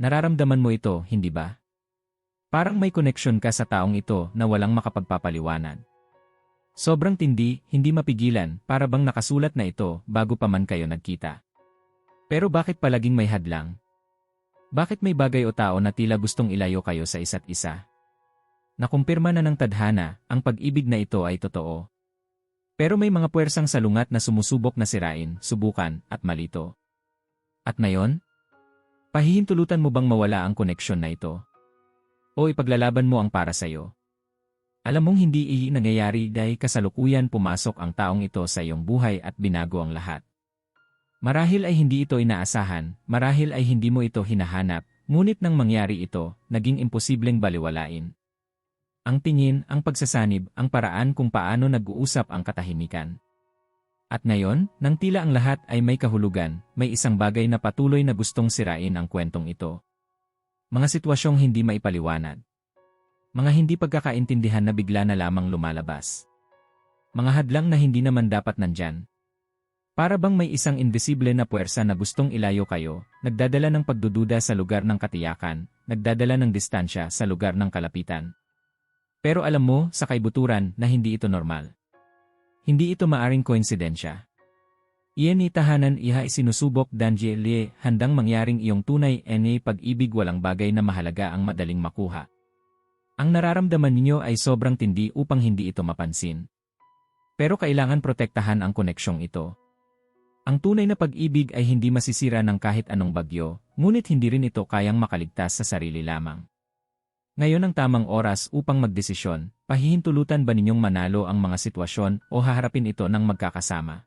Nararamdaman mo ito, hindi ba? Parang may koneksyon ka sa taong ito na walang makapagpapaliwanag. Sobrang tindi, hindi mapigilan, para bang nakasulat na ito bago pa man kayo nagkita. Pero bakit palaging may hadlang? Bakit may bagay o tao na tila gustong ilayo kayo sa isa't isa? Nakumpirma na ng tadhana, ang pag-ibig na ito ay totoo. Pero may mga puwersang salungat na sumusubok na sirain, subukan, at malito. At ngayon? Pahihintulutan mo bang mawala ang koneksyon na ito? O ipaglalaban mo ang para sa'yo? Alam mong hindi ihi nangyayari dahil kasalukuyan pumasok ang taong ito sa iyong buhay at binago ang lahat. Marahil ay hindi ito inaasahan, marahil ay hindi mo ito hinahanap, ngunit nang mangyari ito, naging imposibleng baliwalain. Ang tingin, ang pagsasanib, ang paraan kung paano nag-uusap ang katahimikan. At ngayon, nang tila ang lahat ay may kahulugan, may isang bagay na patuloy na gustong sirain ang kwentong ito. Mga sitwasyong hindi maipaliwanag. Mga hindi pagkakaintindihan na bigla na lamang lumalabas. Mga hadlang na hindi naman dapat nandyan. Para bang may isang invisible na puwersa na gustong ilayo kayo, nagdadala ng pagdududa sa lugar ng katiyakan, nagdadala ng distansya sa lugar ng kalapitan. Pero alam mo, sa kaibuturan, na hindi ito normal. Hindi ito maaring koinsidensya. Iyan ni iha isinusubok danje lie handang mangyaring iyong tunay ene pag-ibig walang bagay na mahalaga ang madaling makuha. Ang nararamdaman ninyo ay sobrang tindi upang hindi ito mapansin. Pero kailangan protektahan ang koneksyong ito. Ang tunay na pag-ibig ay hindi masisira ng kahit anong bagyo, ngunit hindi rin ito kayang makaligtas sa sarili lamang. Ngayon ang tamang oras upang magdesisyon, pahihintulutan ba ninyong manalo ang mga sitwasyon o haharapin ito ng magkakasama?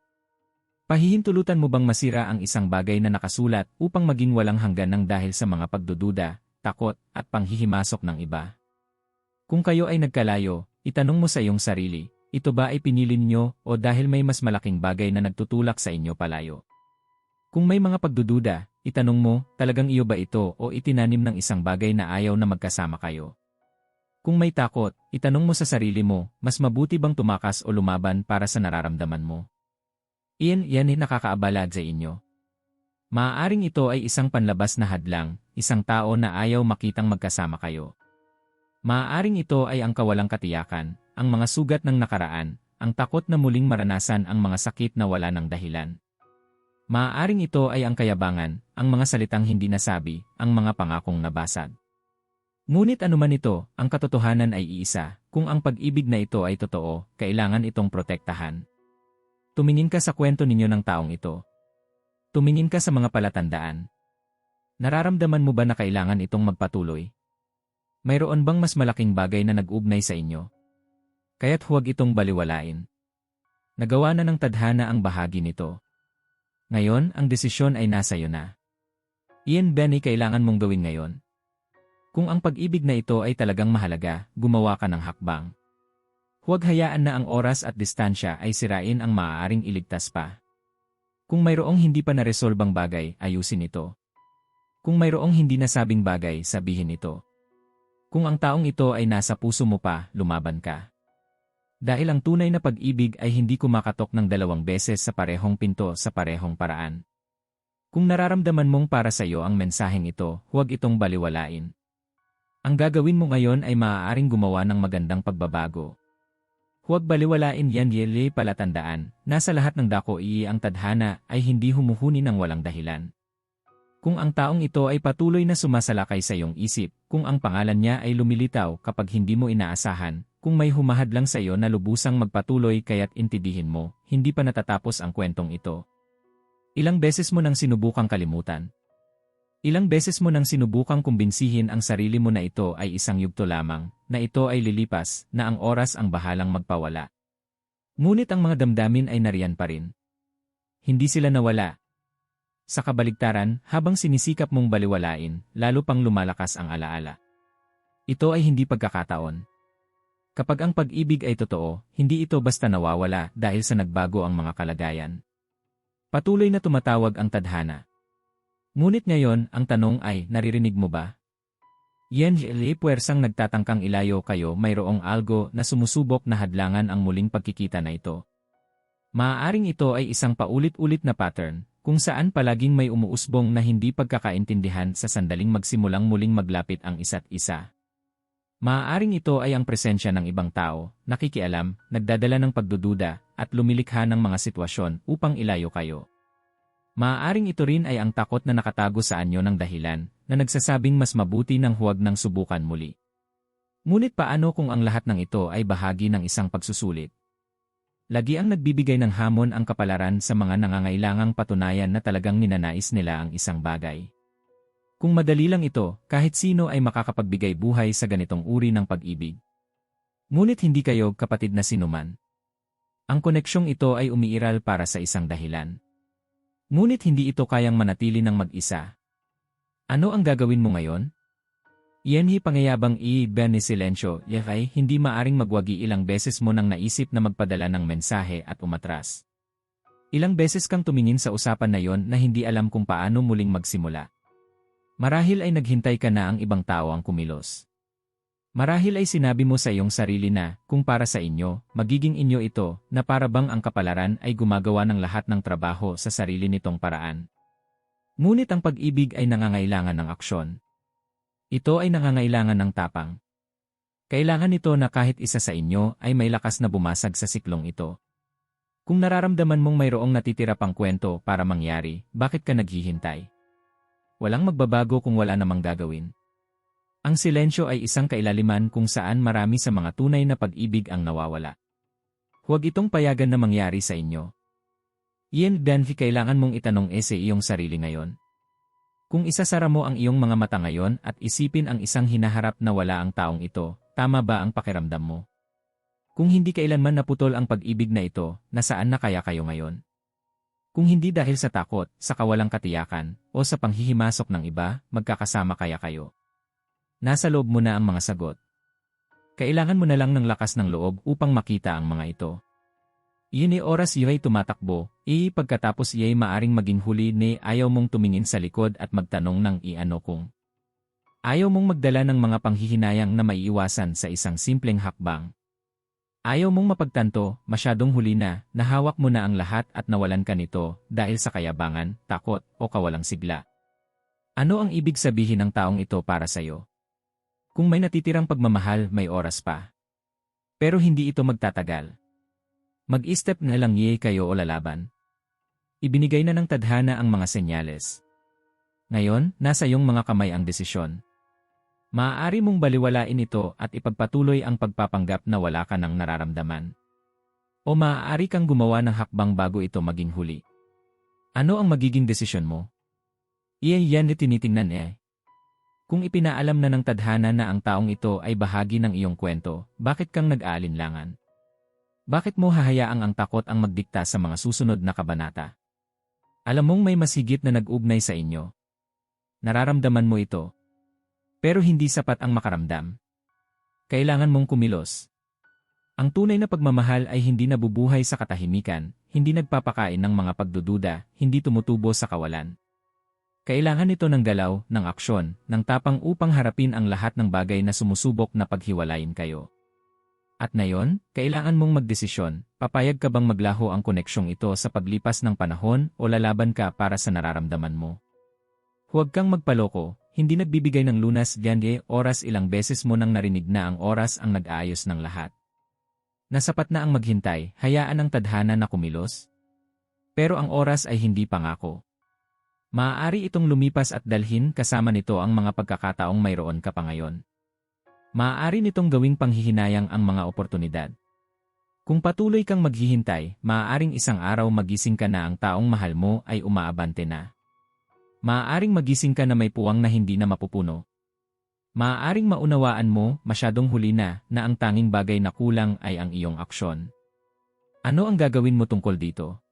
Pahihintulutan mo bang masira ang isang bagay na nakasulat upang maging walang hanggan ng dahil sa mga pagdududa, takot, at panghihimasok ng iba? Kung kayo ay nagkalayo, itanong mo sa iyong sarili, ito ba ay pinili niyo o dahil may mas malaking bagay na nagtutulak sa inyo palayo? Kung may mga pagdududa, itanong mo, talagang iyo ba ito o itinanim ng isang bagay na ayaw na magkasama kayo? Kung may takot, itanong mo sa sarili mo, mas mabuti bang tumakas o lumaban para sa nararamdaman mo? Iyan yan ay nakakaabala sa inyo. Maaaring ito ay isang panlabas na hadlang, isang tao na ayaw makitang magkasama kayo. Maaaring ito ay ang kawalang katiyakan, ang mga sugat ng nakaraan, ang takot na muling maranasan ang mga sakit na wala ng dahilan. Maaaring ito ay ang kayabangan, ang mga salitang hindi nasabi, ang mga pangakong nabasag. Ngunit anuman ito, ang katotohanan ay iisa, kung ang pag-ibig na ito ay totoo, kailangan itong protektahan. Tumingin ka sa kwento ninyo ng taong ito. Tumingin ka sa mga palatandaan. Nararamdaman mo ba na kailangan itong magpatuloy? Mayroon bang mas malaking bagay na nag-ugnay sa inyo? Kaya't huwag itong baliwalain. Nagawa na ng tadhana ang bahagi nito. Ngayon, ang desisyon ay nasa iyo na. Ian Benny kailangan mong gawin ngayon. Kung ang pag-ibig na ito ay talagang mahalaga, gumawa ka ng hakbang. Huwag hayaan na ang oras at distansya ay sirain ang maaaring iligtas pa. Kung mayroong hindi pa naresolbang bagay, ayusin ito. Kung mayroong hindi nasabing bagay, sabihin ito. Kung ang taong ito ay nasa puso mo pa, lumaban ka. Dahil ang tunay na pag-ibig ay hindi kumakatok ng dalawang beses sa parehong pinto sa parehong paraan. Kung nararamdaman mong para sa iyo ang mensaheng ito, huwag itong baliwalain. Ang gagawin mo ngayon ay maaaring gumawa ng magandang pagbabago. Huwag baliwalain yan yele palatandaan, nasa lahat ng dako ii ang tadhana ay hindi humuhuni ng walang dahilan. Kung ang taong ito ay patuloy na sumasalakay sa iyong isip, kung ang pangalan niya ay lumilitaw kapag hindi mo inaasahan, kung may humahad lang sa iyo na lubusang magpatuloy kaya't intidihin mo, hindi pa natatapos ang kwentong ito. Ilang beses mo nang sinubukang kalimutan. Ilang beses mo nang sinubukang kumbinsihin ang sarili mo na ito ay isang yugto lamang, na ito ay lilipas, na ang oras ang bahalang magpawala. Ngunit ang mga damdamin ay nariyan pa rin. Hindi sila nawala, sa kabaligtaran, habang sinisikap mong baliwalain, lalo pang lumalakas ang alaala. Ito ay hindi pagkakataon. Kapag ang pag-ibig ay totoo, hindi ito basta nawawala dahil sa nagbago ang mga kalagayan. Patuloy na tumatawag ang tadhana. Ngunit ngayon, ang tanong ay, naririnig mo ba? Yen Li puwersang nagtatangkang ilayo kayo mayroong algo na sumusubok na hadlangan ang muling pagkikita na ito. Maaaring ito ay isang paulit-ulit na pattern, kung saan palaging may umuusbong na hindi pagkakaintindihan sa sandaling magsimulang muling maglapit ang isa't isa. Maaaring ito ay ang presensya ng ibang tao, nakikialam, nagdadala ng pagdududa, at lumilikha ng mga sitwasyon upang ilayo kayo. Maaaring ito rin ay ang takot na nakatago sa anyo ng dahilan, na nagsasabing mas mabuti nang huwag nang subukan muli. Ngunit paano kung ang lahat ng ito ay bahagi ng isang pagsusulit? Lagi ang nagbibigay ng hamon ang kapalaran sa mga nangangailangang patunayan na talagang ninanais nila ang isang bagay. Kung madali lang ito, kahit sino ay makakapagbigay buhay sa ganitong uri ng pag-ibig. Ngunit hindi kayo kapatid na sinuman. Ang koneksyong ito ay umiiral para sa isang dahilan. Ngunit hindi ito kayang manatili ng mag-isa. Ano ang gagawin mo ngayon? Yenhi pangayabang i ni Silencio, yakay hindi maaring magwagi ilang beses mo nang naisip na magpadala ng mensahe at umatras. Ilang beses kang tumingin sa usapan na yon na hindi alam kung paano muling magsimula. Marahil ay naghintay ka na ang ibang tao ang kumilos. Marahil ay sinabi mo sa iyong sarili na, kung para sa inyo, magiging inyo ito, na para bang ang kapalaran ay gumagawa ng lahat ng trabaho sa sarili nitong paraan. Ngunit ang pag-ibig ay nangangailangan ng aksyon. Ito ay nangangailangan ng tapang. Kailangan nito na kahit isa sa inyo ay may lakas na bumasag sa siklong ito. Kung nararamdaman mong mayroong natitira pang kwento para mangyari, bakit ka naghihintay? Walang magbabago kung wala namang gagawin. Ang silensyo ay isang kailaliman kung saan marami sa mga tunay na pag-ibig ang nawawala. Huwag itong payagan na mangyari sa inyo. Ian Danfi kailangan mong itanong ese iyong sarili ngayon. Kung isasara mo ang iyong mga mata ngayon at isipin ang isang hinaharap na wala ang taong ito, tama ba ang pakiramdam mo? Kung hindi kailanman naputol ang pag-ibig na ito, nasaan na kaya kayo ngayon? Kung hindi dahil sa takot, sa kawalang katiyakan, o sa panghihimasok ng iba, magkakasama kaya kayo? Nasa loob mo na ang mga sagot. Kailangan mo na lang ng lakas ng loob upang makita ang mga ito. Iyon ay oras iya'y tumatakbo, i pagkatapos iya'y maaring maging huli ni ayaw mong tumingin sa likod at magtanong ng iano kung. Ayaw mong magdala ng mga panghihinayang na maiiwasan sa isang simpleng hakbang. Ayaw mong mapagtanto, masyadong huli na, nahawak mo na ang lahat at nawalan ka nito dahil sa kayabangan, takot, o kawalang sigla. Ano ang ibig sabihin ng taong ito para sa'yo? Kung may natitirang pagmamahal, may oras pa. Pero hindi ito magtatagal. Mag-step na lang ye kayo o lalaban. Ibinigay na ng tadhana ang mga senyales. Ngayon, nasa iyong mga kamay ang desisyon. Maaari mong baliwalain ito at ipagpatuloy ang pagpapanggap na wala ka nang nararamdaman. O maaari kang gumawa ng hakbang bago ito maging huli. Ano ang magiging desisyon mo? Iyan yan tinitingnan eh. Kung ipinaalam na ng tadhana na ang taong ito ay bahagi ng iyong kwento, bakit kang nag-aalinlangan? Bakit mo hahayaang ang takot ang magdikta sa mga susunod na kabanata? Alam mong may masigit na nag-ugnay sa inyo. Nararamdaman mo ito. Pero hindi sapat ang makaramdam. Kailangan mong kumilos. Ang tunay na pagmamahal ay hindi nabubuhay sa katahimikan, hindi nagpapakain ng mga pagdududa, hindi tumutubo sa kawalan. Kailangan ito ng galaw, ng aksyon, ng tapang upang harapin ang lahat ng bagay na sumusubok na paghiwalayin kayo. At ngayon, kailangan mong magdesisyon, papayag ka bang maglaho ang koneksyong ito sa paglipas ng panahon o lalaban ka para sa nararamdaman mo. Huwag kang magpaloko, hindi nagbibigay ng lunas gandye oras ilang beses mo nang narinig na ang oras ang nag-aayos ng lahat. Nasapat na ang maghintay, hayaan ang tadhana na kumilos. Pero ang oras ay hindi pangako. Maaari itong lumipas at dalhin kasama nito ang mga pagkakataong mayroon ka pa ngayon. Maaari nitong gawing panghihinayang ang mga oportunidad. Kung patuloy kang maghihintay, maaaring isang araw magising ka na ang taong mahal mo ay umaabante na. Maaaring magising ka na may puwang na hindi na mapupuno. Maaaring maunawaan mo, masyadong huli na, na ang tanging bagay na kulang ay ang iyong aksyon. Ano ang gagawin mo tungkol dito?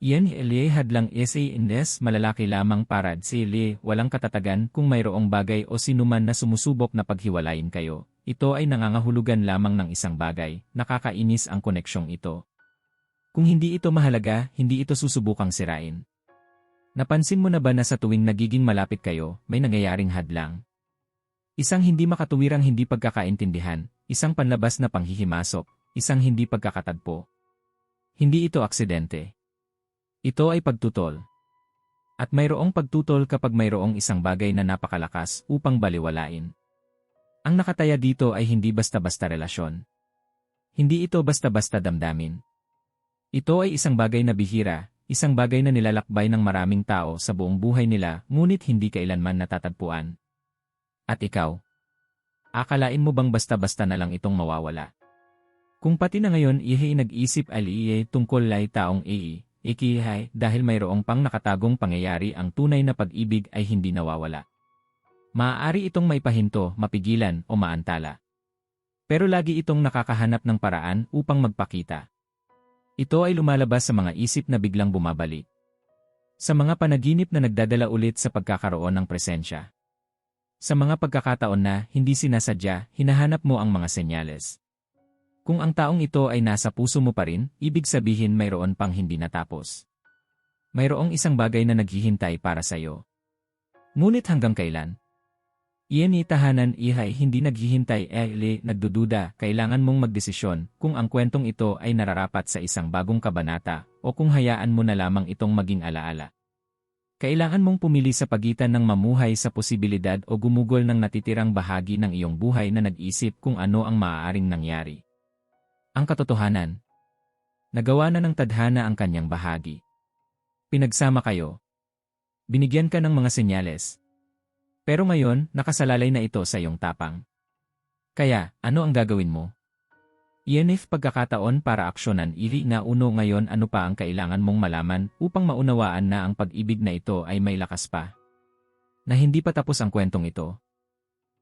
Iyan Elie hadlang SA Indes malalaki lamang para sili walang katatagan kung mayroong bagay o sinuman na sumusubok na paghiwalayin kayo. Ito ay nangangahulugan lamang ng isang bagay, nakakainis ang koneksyong ito. Kung hindi ito mahalaga, hindi ito susubukang sirain. Napansin mo na ba na sa tuwing nagiging malapit kayo, may nangyayaring hadlang? Isang hindi makatuwirang hindi pagkakaintindihan, isang panlabas na panghihimasok, isang hindi pagkakatagpo. Hindi ito aksidente. Ito ay pagtutol. At mayroong pagtutol kapag mayroong isang bagay na napakalakas upang baliwalain. Ang nakataya dito ay hindi basta-basta relasyon. Hindi ito basta-basta damdamin. Ito ay isang bagay na bihira, isang bagay na nilalakbay ng maraming tao sa buong buhay nila ngunit hindi kailanman natatagpuan. At ikaw? Akalain mo bang basta-basta na lang itong mawawala? Kung pati na ngayon ihi nag-isip aliye tungkol lay taong ii, ikihay dahil mayroong pang nakatagong pangyayari ang tunay na pag-ibig ay hindi nawawala. Maaari itong maipahinto, mapigilan o maantala. Pero lagi itong nakakahanap ng paraan upang magpakita. Ito ay lumalabas sa mga isip na biglang bumabalik. Sa mga panaginip na nagdadala ulit sa pagkakaroon ng presensya. Sa mga pagkakataon na hindi sinasadya, hinahanap mo ang mga senyales. Kung ang taong ito ay nasa puso mo pa rin, ibig sabihin mayroon pang hindi natapos. Mayroong isang bagay na naghihintay para sa iyo. Ngunit hanggang kailan? Iyan tahanan ihay hindi naghihintay eh nagdududa, kailangan mong magdesisyon kung ang kwentong ito ay nararapat sa isang bagong kabanata o kung hayaan mo na lamang itong maging alaala. Kailangan mong pumili sa pagitan ng mamuhay sa posibilidad o gumugol ng natitirang bahagi ng iyong buhay na nag-isip kung ano ang maaaring nangyari. Ang katotohanan. Nagawa na ng tadhana ang kanyang bahagi. Pinagsama kayo. Binigyan ka ng mga senyales. Pero ngayon, nakasalalay na ito sa iyong tapang. Kaya, ano ang gagawin mo? Iyan if pagkakataon para aksyonan ili na uno ngayon ano pa ang kailangan mong malaman upang maunawaan na ang pag-ibig na ito ay may lakas pa. Na hindi pa tapos ang kwentong ito.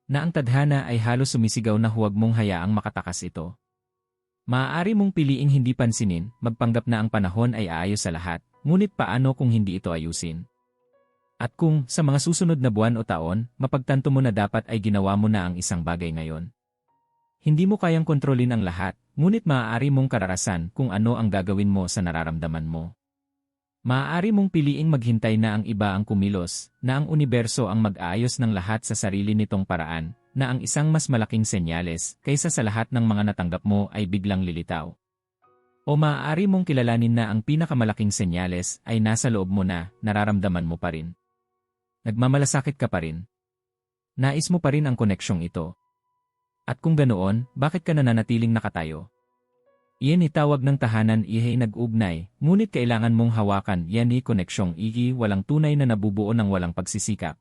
Na ang tadhana ay halos sumisigaw na huwag mong hayaang makatakas ito. Maaari mong piliing hindi pansinin, magpanggap na ang panahon ay aayos sa lahat, ngunit paano kung hindi ito ayusin? At kung, sa mga susunod na buwan o taon, mapagtanto mo na dapat ay ginawa mo na ang isang bagay ngayon. Hindi mo kayang kontrolin ang lahat, ngunit maaari mong kararasan kung ano ang gagawin mo sa nararamdaman mo. Maaari mong piliing maghintay na ang iba ang kumilos, na ang universo ang mag-aayos ng lahat sa sarili nitong paraan, na ang isang mas malaking senyales kaysa sa lahat ng mga natanggap mo ay biglang lilitaw. O maaari mong kilalanin na ang pinakamalaking senyales ay nasa loob mo na, nararamdaman mo pa rin. Nagmamalasakit ka pa rin. Nais mo pa rin ang koneksyong ito. At kung ganoon, bakit ka nananatiling nakatayo? Iyan itawag ng tahanan ihay nag-ugnay, ngunit kailangan mong hawakan yan ni koneksyong igi walang tunay na nabubuo ng walang pagsisikap.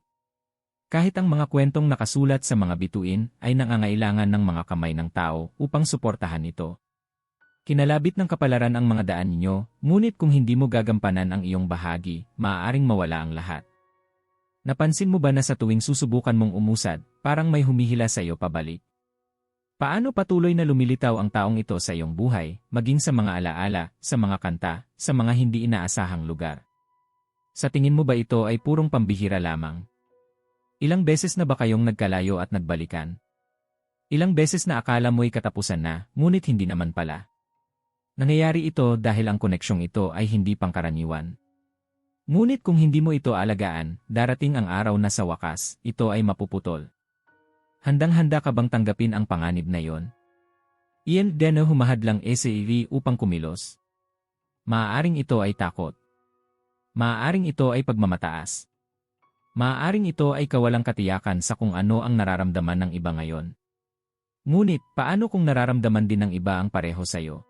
Kahit ang mga kwentong nakasulat sa mga bituin ay nangangailangan ng mga kamay ng tao upang suportahan ito. Kinalabit ng kapalaran ang mga daan ninyo, ngunit kung hindi mo gagampanan ang iyong bahagi, maaaring mawala ang lahat. Napansin mo ba na sa tuwing susubukan mong umusad, parang may humihila sa iyo pabalik? Paano patuloy na lumilitaw ang taong ito sa iyong buhay, maging sa mga alaala, sa mga kanta, sa mga hindi inaasahang lugar? Sa tingin mo ba ito ay purong pambihira lamang? Ilang beses na ba kayong nagkalayo at nagbalikan? Ilang beses na akala mo'y katapusan na, ngunit hindi naman pala. Nangyayari ito dahil ang koneksyong ito ay hindi pangkaraniwan. Ngunit kung hindi mo ito alagaan, darating ang araw na sa wakas, ito ay mapuputol. Handang-handa ka bang tanggapin ang panganib na yon? Iyan din humahad lang SAV upang kumilos. Maaaring ito ay takot. Maaaring ito ay pagmamataas. Maaaring ito ay kawalang katiyakan sa kung ano ang nararamdaman ng iba ngayon. Ngunit, paano kung nararamdaman din ng iba ang pareho sa iyo?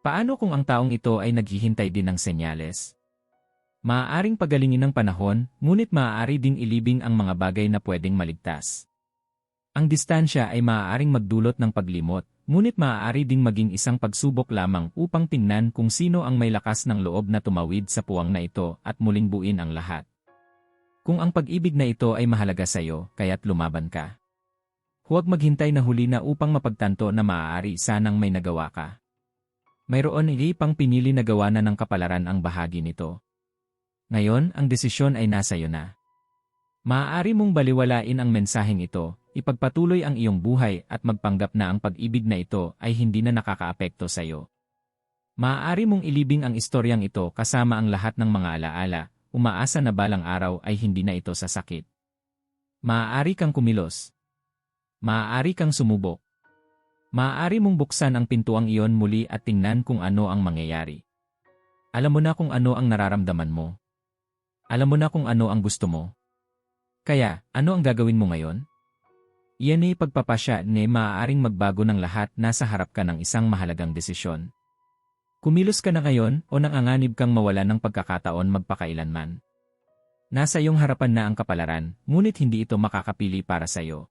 Paano kung ang taong ito ay naghihintay din ng senyales? Maaaring pagalingin ng panahon, ngunit maaari ding ilibing ang mga bagay na pwedeng maligtas. Ang distansya ay maaaring magdulot ng paglimot, ngunit maaari ding maging isang pagsubok lamang upang tingnan kung sino ang may lakas ng loob na tumawid sa puwang na ito at muling buin ang lahat. Kung ang pag-ibig na ito ay mahalaga sa iyo, kaya't lumaban ka. Huwag maghintay na huli na upang mapagtanto na maaari sanang may nagawa ka. Mayroon ili pang pinili na gawa na ng kapalaran ang bahagi nito. Ngayon, ang desisyon ay nasa iyo na. Maaari mong baliwalain ang mensaheng ito, ipagpatuloy ang iyong buhay at magpanggap na ang pag-ibig na ito ay hindi na nakakaapekto sa iyo. Maaari mong ilibing ang istoryang ito kasama ang lahat ng mga alaala, umaasa na balang araw ay hindi na ito sasakit. Maaari kang kumilos. Maaari kang sumubok. Maaari mong buksan ang pintuang iyon muli at tingnan kung ano ang mangyayari. Alam mo na kung ano ang nararamdaman mo. Alam mo na kung ano ang gusto mo. Kaya, ano ang gagawin mo ngayon? Iyan ay pagpapasya ni maaaring magbago ng lahat nasa harap ka ng isang mahalagang desisyon. Kumilos ka na ngayon o nanganganib kang mawala ng pagkakataon magpakailanman. Nasa iyong harapan na ang kapalaran, ngunit hindi ito makakapili para sa iyo.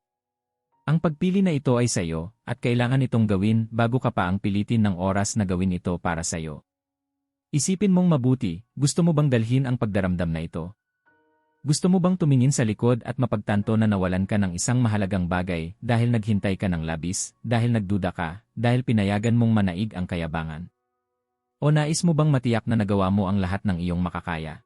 Ang pagpili na ito ay sa iyo, at kailangan itong gawin bago ka pa ang pilitin ng oras na gawin ito para sa iyo. Isipin mong mabuti, gusto mo bang dalhin ang pagdaramdam na ito? Gusto mo bang tumingin sa likod at mapagtanto na nawalan ka ng isang mahalagang bagay dahil naghintay ka ng labis, dahil nagduda ka, dahil pinayagan mong manaig ang kayabangan? O nais mo bang matiyak na nagawa mo ang lahat ng iyong makakaya?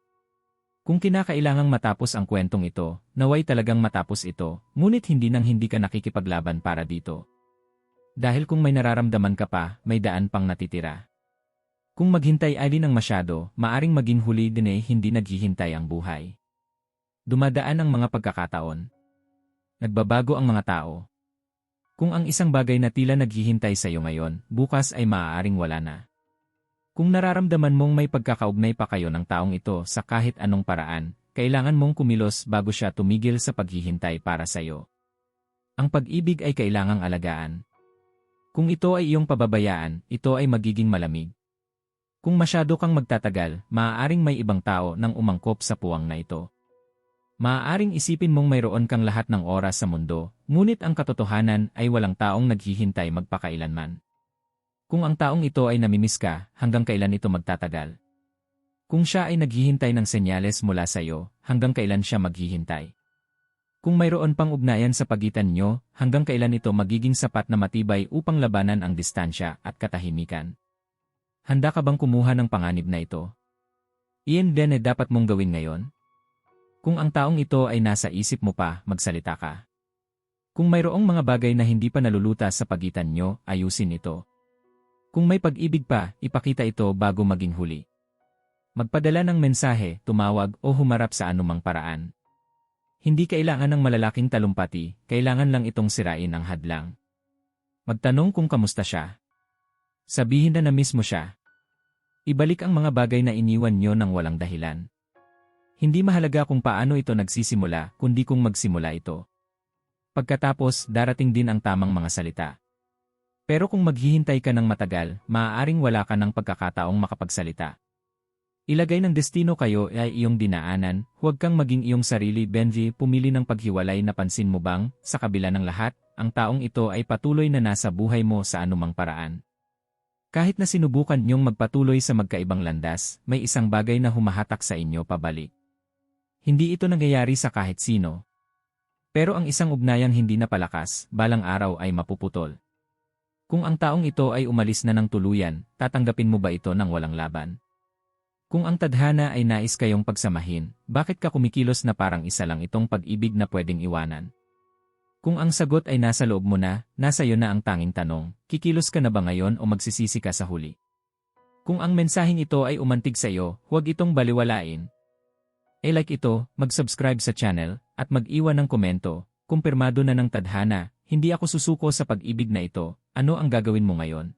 Kung kinakailangang matapos ang kwentong ito, naway talagang matapos ito, ngunit hindi nang hindi ka nakikipaglaban para dito. Dahil kung may nararamdaman ka pa, may daan pang natitira. Kung maghintay ali ng masyado, maaring maging huli din eh hindi naghihintay ang buhay. Dumadaan ang mga pagkakataon. Nagbabago ang mga tao. Kung ang isang bagay na tila naghihintay sa iyo ngayon, bukas ay maaaring wala na. Kung nararamdaman mong may pagkakaugnay pa kayo ng taong ito sa kahit anong paraan, kailangan mong kumilos bago siya tumigil sa paghihintay para sa iyo. Ang pag-ibig ay kailangang alagaan. Kung ito ay iyong pababayaan, ito ay magiging malamig. Kung masyado kang magtatagal, maaaring may ibang tao nang umangkop sa puwang na ito. Maaaring isipin mong mayroon kang lahat ng oras sa mundo, ngunit ang katotohanan ay walang taong naghihintay magpakailanman. Kung ang taong ito ay namimiss ka, hanggang kailan ito magtatagal? Kung siya ay naghihintay ng senyales mula sa iyo, hanggang kailan siya maghihintay? Kung mayroon pang ugnayan sa pagitan nyo, hanggang kailan ito magiging sapat na matibay upang labanan ang distansya at katahimikan? Handa ka bang kumuha ng panganib na ito? Iyan din ay dapat mong gawin ngayon? Kung ang taong ito ay nasa isip mo pa, magsalita ka. Kung mayroong mga bagay na hindi pa nalulutas sa pagitan nyo, ayusin ito. Kung may pag-ibig pa, ipakita ito bago maging huli. Magpadala ng mensahe, tumawag o humarap sa anumang paraan. Hindi kailangan ng malalaking talumpati, kailangan lang itong sirain ang hadlang. Magtanong kung kamusta siya. Sabihin na na mismo siya. Ibalik ang mga bagay na iniwan nyo ng walang dahilan. Hindi mahalaga kung paano ito nagsisimula, kundi kung magsimula ito. Pagkatapos, darating din ang tamang mga salita. Pero kung maghihintay ka ng matagal, maaaring wala ka ng pagkakataong makapagsalita. Ilagay ng destino kayo ay iyong dinaanan, huwag kang maging iyong sarili Benji pumili ng paghiwalay na pansin mo bang, sa kabila ng lahat, ang taong ito ay patuloy na nasa buhay mo sa anumang paraan. Kahit na sinubukan niyong magpatuloy sa magkaibang landas, may isang bagay na humahatak sa inyo pabalik. Hindi ito nangyayari sa kahit sino. Pero ang isang ugnayang hindi napalakas, balang araw ay mapuputol. Kung ang taong ito ay umalis na ng tuluyan, tatanggapin mo ba ito ng walang laban? Kung ang tadhana ay nais kayong pagsamahin, bakit ka kumikilos na parang isa lang itong pag-ibig na pwedeng iwanan? Kung ang sagot ay nasa loob mo na, nasa iyo na ang tanging tanong, kikilos ka na ba ngayon o magsisisi ka sa huli? Kung ang mensaheng ito ay umantig sa iyo, huwag itong baliwalain, i-like ito, mag-subscribe sa channel, at mag-iwan ng komento. Kumpirmado na ng tadhana, hindi ako susuko sa pag-ibig na ito, ano ang gagawin mo ngayon?